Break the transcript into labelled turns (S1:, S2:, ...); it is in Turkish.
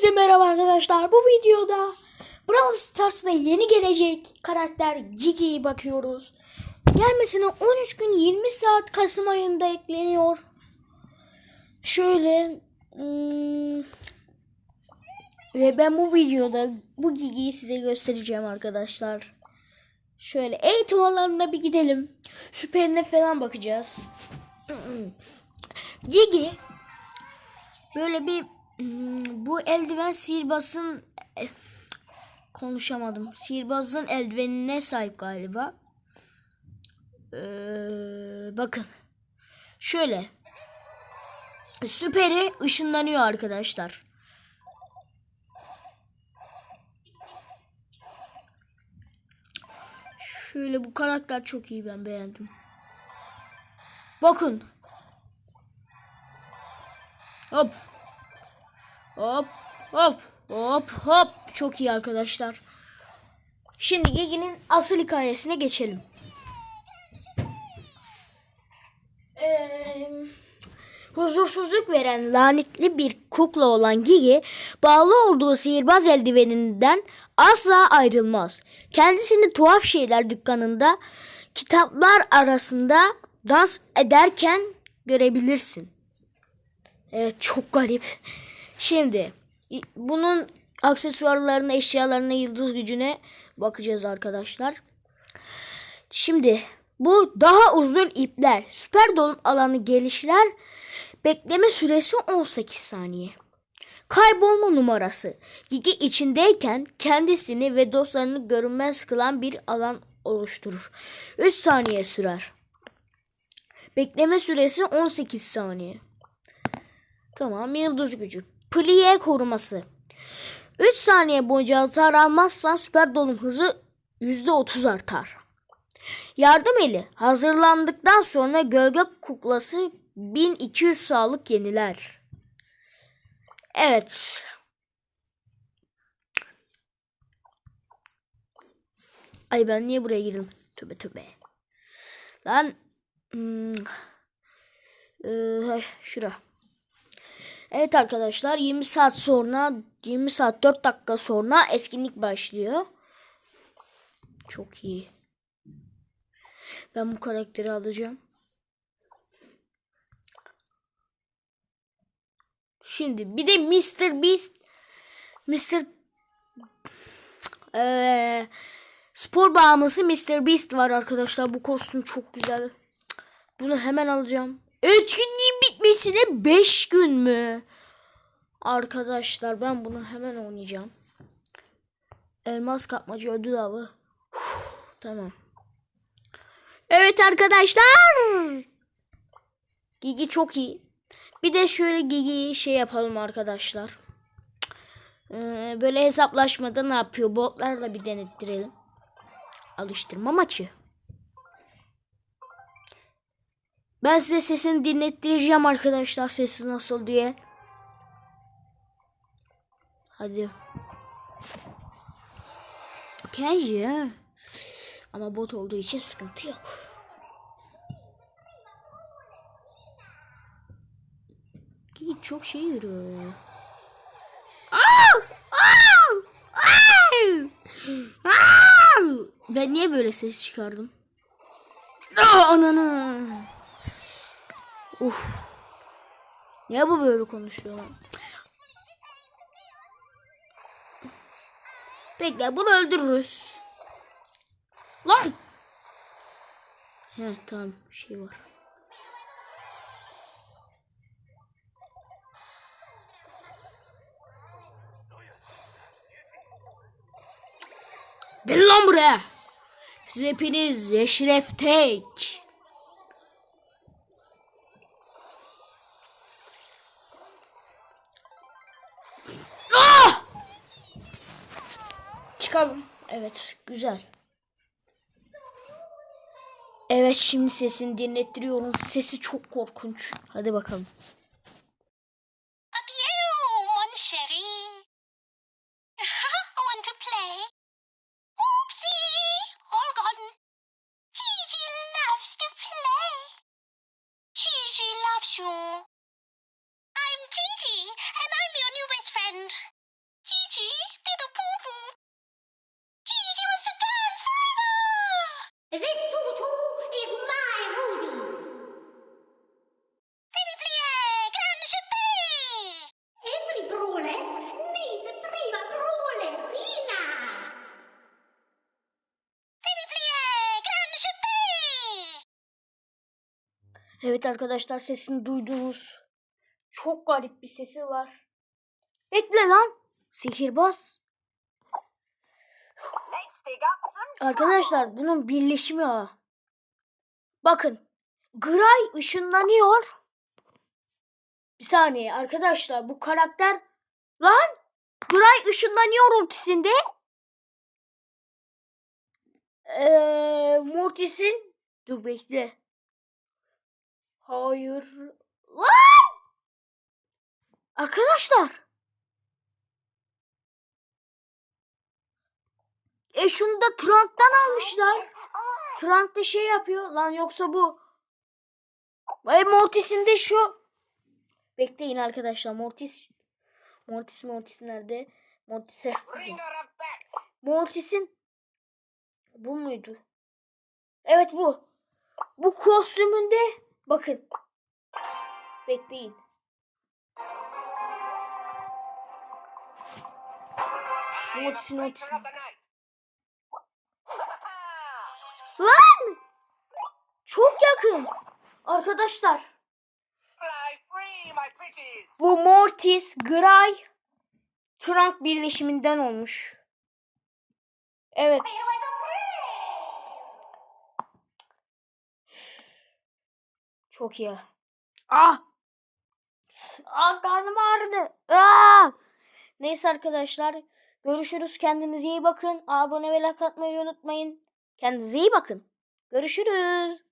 S1: Hepinize merhaba arkadaşlar. Bu videoda Brawl Stars'ta yeni gelecek karakter Gigi'yi bakıyoruz. Gelmesine 13 gün 20 saat Kasım ayında ekleniyor. Şöyle hmm, ve ben bu videoda bu Gigi'yi size göstereceğim arkadaşlar. Şöyle eğitim alanına bir gidelim. Süperine falan bakacağız. Gigi böyle bir bu eldiven sihirbazın eh, konuşamadım. Sihirbazın eldivenine sahip galiba. Ee, bakın. Şöyle. Süperi ışınlanıyor arkadaşlar. Şöyle bu karakter çok iyi ben beğendim. Bakın. Hop. Hop. Hop. Hop. Hop. Çok iyi arkadaşlar. Şimdi Gigi'nin asıl hikayesine geçelim. Ee, huzursuzluk veren lanetli bir kukla olan Gigi bağlı olduğu sihirbaz eldiveninden asla ayrılmaz. Kendisini tuhaf şeyler dükkanında kitaplar arasında dans ederken görebilirsin. Evet çok garip. Şimdi bunun aksesuarlarına, eşyalarına, yıldız gücüne bakacağız arkadaşlar. Şimdi bu daha uzun ipler, süper dolum alanı gelişler, bekleme süresi 18 saniye. Kaybolma numarası. Gigi içindeyken kendisini ve dostlarını görünmez kılan bir alan oluşturur. 3 saniye sürer. Bekleme süresi 18 saniye. Tamam yıldız gücü. Pliye koruması. 3 saniye boyunca hasar almazsan süper dolum hızı %30 artar. Yardım eli hazırlandıktan sonra gölge kuklası 1200 sağlık yeniler. Evet. Ay ben niye buraya girdim? Tövbe tövbe. Lan. Hmm. Ee, şura. Evet arkadaşlar 20 saat sonra 20 saat 4 dakika sonra etkinlik başlıyor. Çok iyi. Ben bu karakteri alacağım. Şimdi bir de Mr. Beast Mr. Eee spor bağımlısı Mr. Beast var arkadaşlar. Bu kostüm çok güzel. Bunu hemen alacağım. Etkinliğin bitmesine 5 gün mü? Arkadaşlar ben bunu hemen oynayacağım. Elmas kapmacı ödül avı. Tamam. Evet arkadaşlar. Gigi çok iyi. Bir de şöyle Gigi'yi şey yapalım arkadaşlar. Ee, böyle hesaplaşmada ne yapıyor? Botlarla bir denettirelim. Alıştırma maçı. Ben size sesini dinlettireceğim arkadaşlar sesi nasıl diye. Hadi. Kenji. Ama bot olduğu için sıkıntı yok. Git çok şey yürüyor. Ben niye böyle ses çıkardım? Aa, ananı. Uf. Niye bu böyle konuşuyor lan? Bekle bunu öldürürüz. Lan. He tamam bir şey var. Gelin lan buraya. Siz hepiniz Eşref Tek. Ah! Çıkalım. Evet, güzel. Evet, şimdi sesini dinlettiriyorum. Sesi çok korkunç. Hadi bakalım.
S2: end. Gigi did a poo poo. Gigi was the dance father. This too too is my Woody. Devi plieg and Every brulette needs a prima brulerina.
S1: Devi plieg and Evet arkadaşlar sesini duydunuz. Çok garip bir sesi var. Bekle lan. Sihirbaz. Arkadaşlar bunun birleşimi o. Bakın. Gray ışınlanıyor. Bir saniye arkadaşlar bu karakter lan Gray ışınlanıyor ultisinde. Ee, Mortis'in dur bekle. Hayır. Lan! Arkadaşlar. E şunu da Trunk'tan almışlar. Trunk da şey yapıyor. Lan yoksa bu. Ay Mortis'in de şu. Bekleyin arkadaşlar. Mortis. Mortis Mortis nerede? Mortis'e. Mortis'in. Bu muydu? Evet bu. Bu kostümünde. Bakın. Bekleyin. Mortis'in Mortis'in. Çok yakın. Arkadaşlar. Bu Mortis, Gray, Trunk birleşiminden olmuş. Evet. Çok iyi. Ah! Ah karnım ağrıdı. Ah! Neyse arkadaşlar. Görüşürüz. Kendinize iyi bakın. Abone ve like atmayı unutmayın. Kendinize iyi bakın. Görüşürüz.